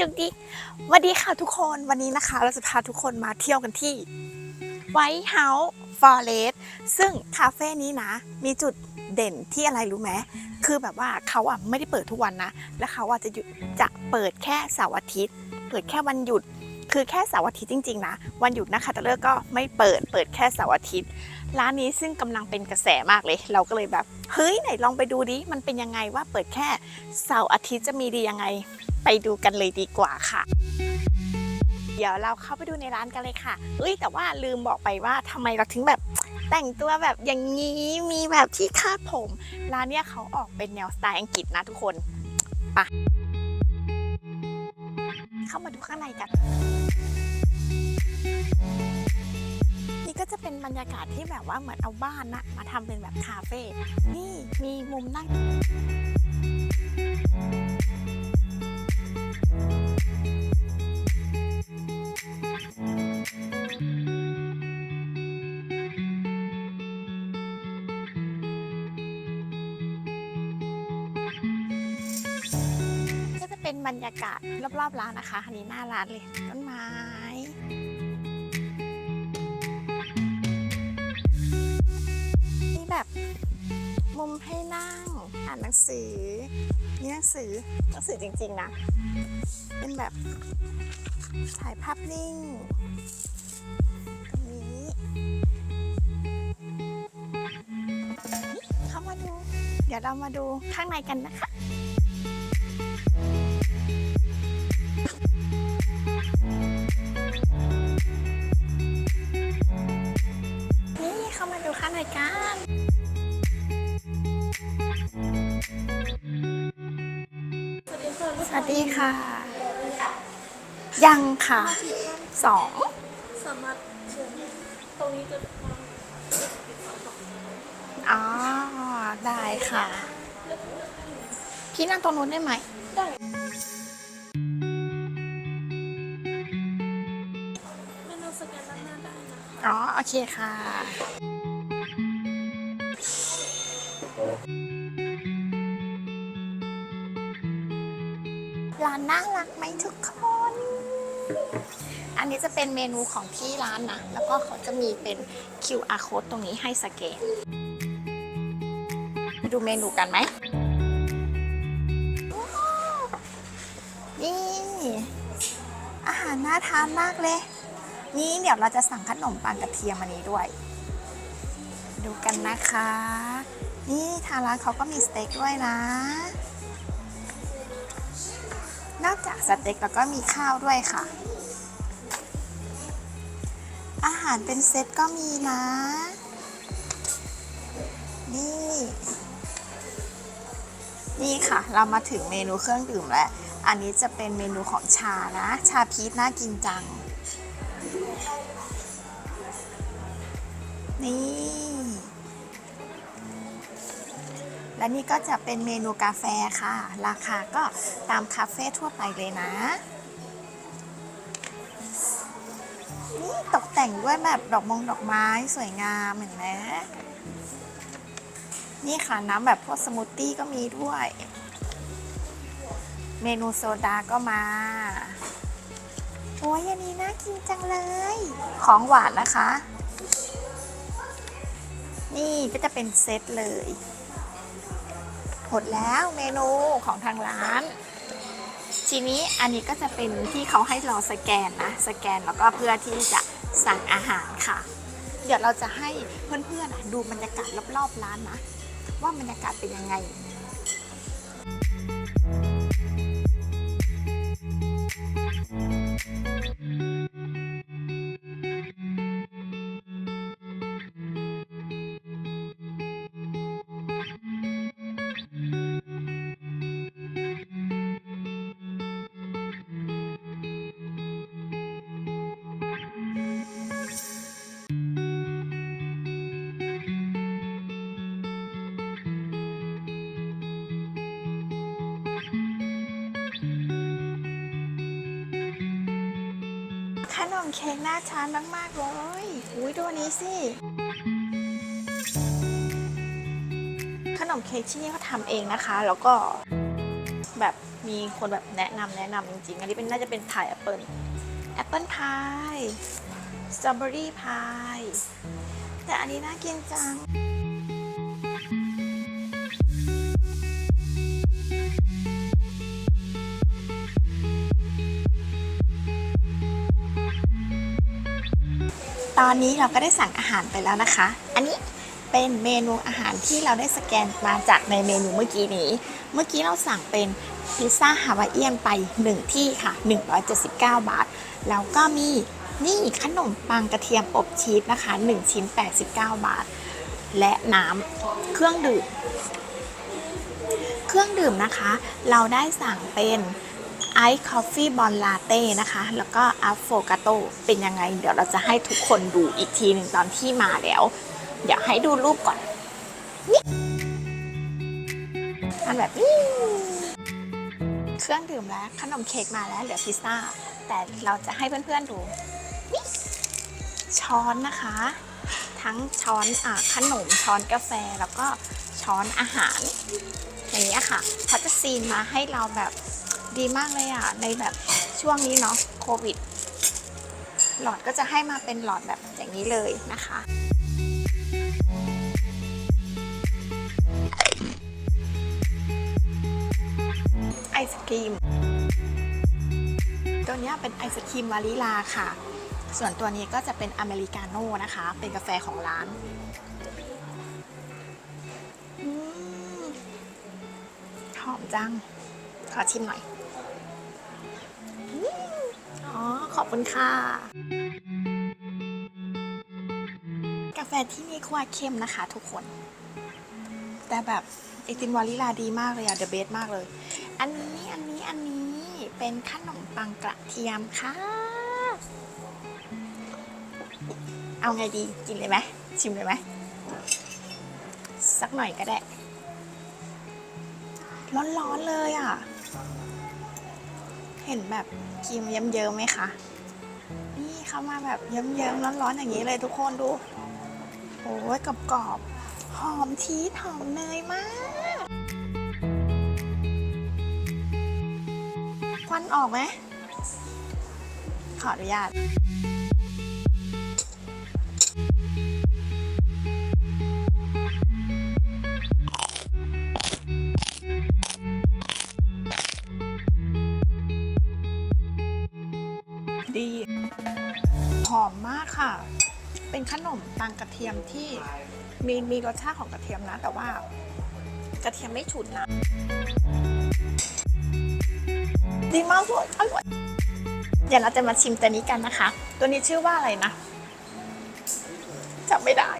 จุกดิสวัสดีค่ะทุกคนวันนี้นะคะ เราจะพาทุกคนมาเที่ยวกันที่ White House Forest ซึ่งคาเฟ่นี้นะ มีจุดเด่นที่อะไรรู้ไหมคือแบบว่าเขาอะไม่ได้เปิดทุกวันนะ และเขาอะจะหยุดจะเปิดแค่เสาร์อาทิตย์ เปิดแค่วันหยุด คือแค่เสาร์อาทิตย์จริง ๆ นะ วันหยุดนะคะต่เลิกก็ไม่เปิดเปิดแค่เสาร์อาทิตย์ ร้านนี้ซึ่งกำลังเป็นกระแสมากเลย เราก็เลยแบบ เฮ้ยไหนลองไปดูดิมันเป็นยังไงว่าเปิดแค่เสาร์อาทิตย์จะมีดียังไง ไปดูกันเลยดีกว่าค่ะเดี๋ยวเราเข้าไปดูในร้านกันเลยค่ะ เอ้ยแต่ว่าลืมบอกไปว่าทำไมเราถึงแบบแต่งตัวแบบอย่างนี้มีแบบที่คาดผม ร้านเนี้ยเขาออกเป็นแนวสไตล์อังกฤษนะทุกคนไปะเข้ามาดูข้างในกัน จะเป็นบรรยากาศที่แบบว่าเหมือนเอาบ้านนะมาทำเป็นแบบคาเฟ่นี่มีมุมนั่งก็จะเป็นบรรยากาศรอบๆร้านนะคะอันนี้หน้าร้านเลยต้นไม้มี มให้นั่ง อ่านหนังสือมีหนังสือหนังสือจริงๆนะ เป็นแบบถ่ายภาพนิ่งตรงนี้เข้ามาดู เดี๋ยวเรามาดูข้างในกันนะคะนี่เข้ามาดูข้างในกัน วัสดีค่ะ ยังค่ะสองสามารถเชิญตรงนี้จะวางอ๋อ ได้ค่ะ พี่นั่งตรงนู้นได้ไหม ได้ ไม่ต้องสแกนด้านหน้าได้นะอ๋อ โอเคค่ะ น่ารักไหมทุกคน อันนี้จะเป็นเมนูของที่ร้านนะ แล้วก็เขาจะมีเป็น QR code ตรงนี้ให้สแกนไปดูเมนูกันไหม นี่ อาหารน่าทานมากเลย นี่เดี๋ยวเราจะสั่งขนมปังกระเทียมอันนี้ด้วย ดูกันนะคะ นี่ทางร้านเขาก็มีสเต็กด้วยนะ นอกจากสเต็กแล้วก็มีข้าวด้วยค่ะ อาหารเป็นเซตก็มีนะ นี่ นี่ค่ะ เรามาถึงเมนูเครื่องดื่มแล้ว อันนี้จะเป็นเมนูของชานะ ชาพีชน่ากินจัง และนี่ก็จะเป็นเมนูกาแฟค่ะ ราคาก็ตามคาเฟ่ทั่วไปเลยนะ นี่ตกแต่งด้วยแบบดอกมงดอกไม้สวยงามเห็นไหมนี่ค่ะน้ำแบบพวกสมูทตี้ก็มีด้วย เมนูโซดาก็มา โอ้ยอันนี้น่ากินจังเลย ของหวานนะคะ นี่ก็จะเป็นเซตเลย หมดแล้วเมนูของทางร้าน ทีนี้อันนี้ก็จะเป็นที่เขาให้เราสแกนนะสแกนแล้วก็เพื่อที่จะสั่งอาหารค่ะ เดี๋ยวเราจะให้เพื่อนๆดูบรรยากาศรอบๆร้านนะ ว่าบรรยากาศเป็นยังไง ขนมเค้กน่าทานมากๆเลยอุ้ยดูอันนี้สิ ขนมเค้กที่นี่เขาทำเองนะคะ แล้วก็แบบมีคนแบบแนะนำแนะนำจริงๆ อันนี้เป็นน่าจะเป็นพายแอปเปิลแอปเปิลพายสตรอเบอรี่พายแต่อันนี้น่ากินจัง ตอนนี้เราก็ได้สั่งอาหารไปแล้วนะคะ อันนี้เป็นเมนูอาหารที่เราได้สแกนมาจากในเมนูเมื่อกี้นี้ เมื่อกี้เราสั่งเป็นพิซซ่าฮาวายเอียนไป 1 ที่ค่ะ 179 บาท แล้วก็มีนี่ขนมปังกระเทียมอบชีสนะคะ 1 ชิ้น 89 บาท และน้ำเครื่องดื่ม เครื่องดื่มนะคะ เราได้สั่งเป็น ไอซ์คอฟฟี่บอลลาเต้นะคะ แล้วก็อัฟโฟกาโตเป็นยังไง เดี๋ยวเราจะให้ทุกคนดูอีกทีหนึ่งตอนที่มาแล้ว เดี๋ยวให้ดูรูปก่อนนี่มันแบบนี้เครื่องดื่มแล้ว ขนมเค้กมาแล้ว เหลือพิซซ่า แต่เราจะให้เพื่อนๆดูนี่ช้อนนะคะ ทั้งช้อนอาขนมช้อนกาแฟแล้วก็ช้อนอาหารอย่างนี้ค่ะเขาจะซีนมาให้เราแบบ ดีมากเลยอะในแบบช่วงนี้เนาะโควิด หลอดก็จะให้มาเป็นหลอดแบบอย่างนี้เลยนะคะไอศครีม ตัวเนี้ยเป็นไอศครีมวานิลาค่ะ ส่วนตัวนี้ก็จะเป็นอเมริกาโน่นะคะ เป็นกาแฟของร้านหอมจัง ขอชิมหน่อย ขอบคุณค่ะ กาแฟที่นี่คั่วเข้มนะคะทุกคน แต่แบบไอติมวานิลาดีมากเลยอะเดอะเบสมากเลย อันนี้อันนี้อันนี้เป็นขนมปังกระเทียมค่ะ เอาไงดีกินเลยไหมชิมเลยไหมสักหน่อยก็ได้ ร้อนๆเลยอะ เห็นแบบครีมเยิ้มๆไหมคะ เข้ามาแบบเยิ้มๆร้อนๆอย่างนี้เลยทุกคนดูโอ้ยกรอบๆหอมชีสหอมเนยมากควันออกไหมขออนุญาต หอมมากค่ะ เป็นขนมปังกระเทียมที่มีมีรสชาติของกระเทียมนะ แต่ว่ากระเทียมไม่ฉุนนะ ดีมากเลยอร่อยเดี๋ยวเราจะมาชิมตัวนี้กันนะคะ ตัวนี้ชื่อว่าอะไรนะจำไม่ได้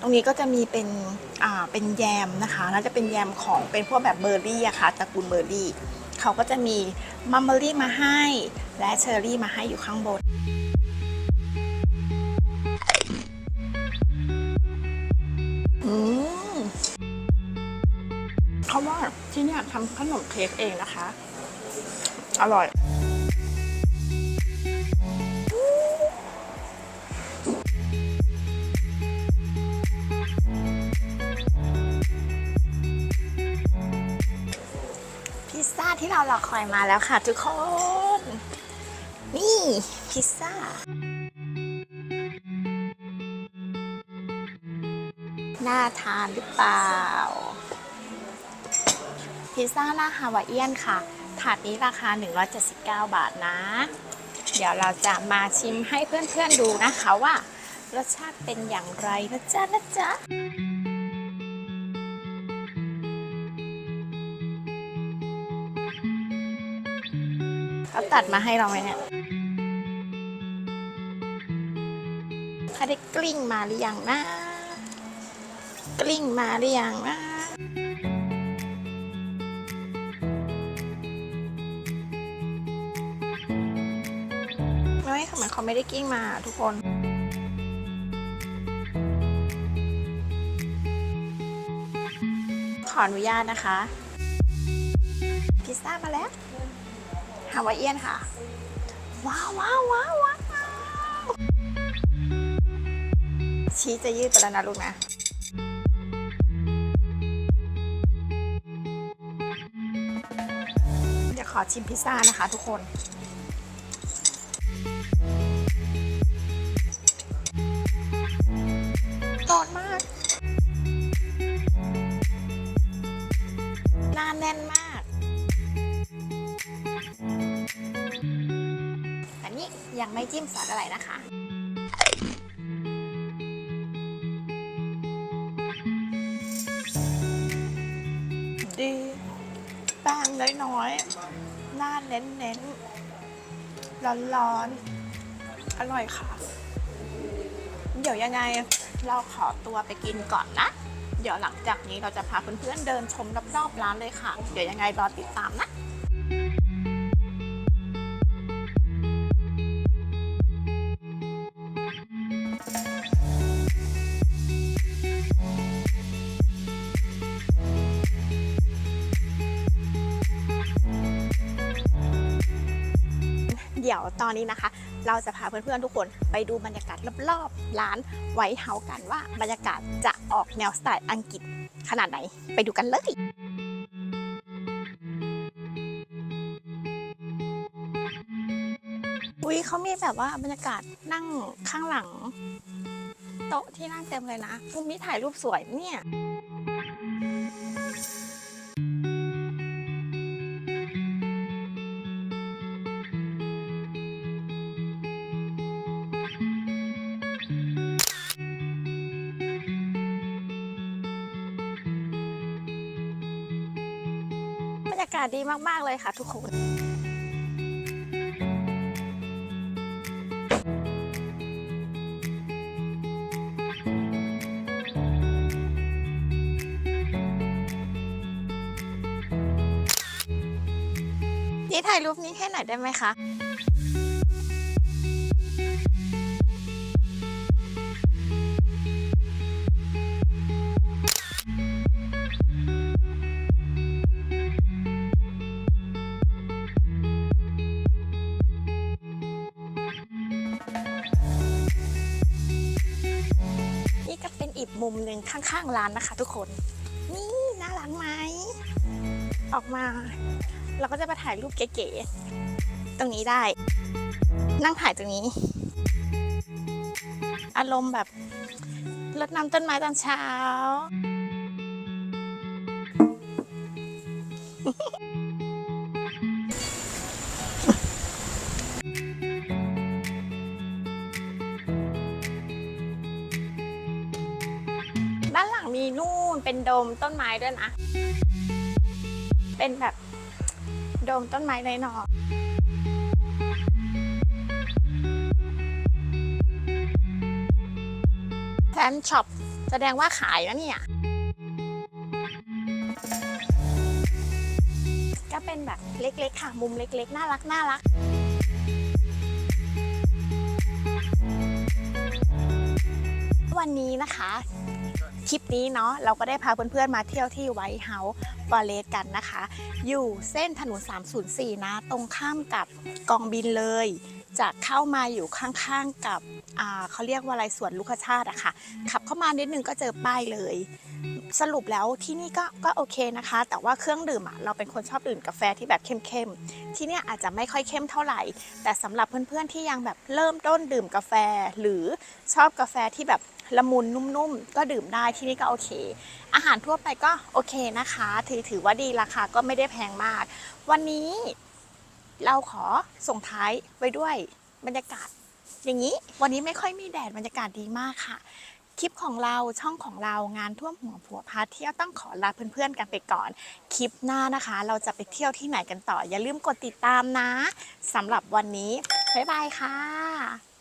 ตรงนี้ก็จะมีเป็นอ่าเป็นแยมนะคะแล้วจะเป็นแยมของเป็นพวกแบบเบอร์รี่อะค่ะตระกูลเบอร์รี่เขาก็จะมีมัมเบอรี่มาให้ และเชอร์รี่มาให้อยู่ข้างบนอืมเขาว่าที่เนี่ยทำขนมเค้กเองนะคะ อร่อย เรารอคอยมาแล้วค่ะทุกคน นี่พิซซ่า น่าทานหรือเปล่า พิซซ่าหน้าฮาวายเอียนค่ะ ถาดนี้ราคา 179 บาทนะ เดี๋ยวเราจะมาชิมให้เพื่อนๆดูนะคะว่า รสชาติเป็นอย่างไรนะจ๊ะนะจ๊ะ เขาตัดมาให้เราไหมเนี่ยเขาได้กลิ้งมาหรือยังนะ กลิ้งมาหรือยังนะไม่เหมือนเขาไม่ได้กลิ้งมาทุกคนขออนุญาตนะคะ พิซซ่ามาแล้ว ฮาวายเอียนค่ะ ว้าวว้าวว้าวว้าวชี้จะยืดไปแล้วนะลูกนะเดี๋ยวขอชิมพิซซ่านะคะทุกคน ไม่จิ้มซอสอะไรนะคะ ดี แป้งน้อยๆ หน้าเน้นๆ ร้อนๆ อร่อยค่ะ เดี๋ยวยังไงเราขอตัวไปกินก่อนนะ เดี๋ยวหลังจากนี้เราจะพาเพื่อนๆเดินชมรอบๆร้านเลยค่ะ เดี๋ยวยังไงรอติดตามนะ อนนี้นะคะ เราจะพาเพื่อนๆทุกคนไปดูบรรยากาศรอบๆร้านไวท์เฮาส์กันว่าบรรยากาศจะออกแนวสไตล์อังกฤษขนาดไหน ไปดูกันเลยอุ้ยเขามีแบบว่าบรรยากาศนั่งข้างหลัง โต๊ะที่นั่งเต็มเลยนะมุมนี้ถ่ายรูปสวยเนี่ยากาศดีมาก ๆ เลยค่ะทุกคน นี่ถ่ายรูปนี้ให้หน่อยได้ไหมคะ มุมหนึ่งข้างๆร้านนะคะ ทุกคน นี่น่ารักไหม ออกมา เราก็จะมาถ่ายรูปเก๋ๆ ตรงนี้ได้ นั่งถ่ายตรงนี้ อารมณ์แบบรดน้ำต้นไม้ตอนเช้า ดมต้นไม้ด้วยนะ เป็นแบบโดมต้นไม้เลยเนาะแฟนช็อปแสดงว่าขายนะเนี่ย ก็เป็นแบบเล็กๆค่ะ มุมเล็กๆ น่ารักน่ารักวันนี้นะคะ คลิปนี้เนาะเราก็ได้พาเพื่อนๆมาเที่ยวที่ไวท์เฮาส์ฟอเรสกันนะคะ อยู่เส้นถนน 304 นะ ตรงข้ามกับกองบินเลย จะเข้ามาอยู่ข้างๆกับอ่าเขาเรียกว่าอะไรสวนลูกชาติอะค่ะ ขับเข้ามานิดนึงก็เจอป้ายเลย สรุปแล้วที่นี่ก็ก็โอเคนะคะ แต่ว่าเครื่องดื่มอะเราเป็นคนชอบดื่มกาแฟที่แบบเข้มๆ ที่เนี่ยอาจจะไม่ค่อยเข้มเท่าไหร่ แต่สำหรับเพื่อนๆที่ยังแบบเริ่มต้นดื่มกาแฟ หรือชอบกาแฟที่แบบ ละมุนนุ่มๆ ก็ดื่มได้ที่นี่ก็โอเค อาหารทั่วไปก็โอเคนะคะ ถือถือว่าดีราคาก็ไม่ได้แพงมาก วันนี้เราขอส่งท้ายไว้ด้วยบรรยากาศ อย่างนี้วันนี้ไม่ค่อยมีแดดบรรยากาศดีมากค่ะ คลิปของเราช่องของเรางานท่วมหัวผัวพาเที่ยวต้องขอลาเพื่อนๆกันไปก่อน คลิปหน้านะคะ เราจะไปเที่ยวที่ไหนกันต่อ อย่าลืมกดติดตามนะสำหรับวันนี้บ๊ายบายค่ะ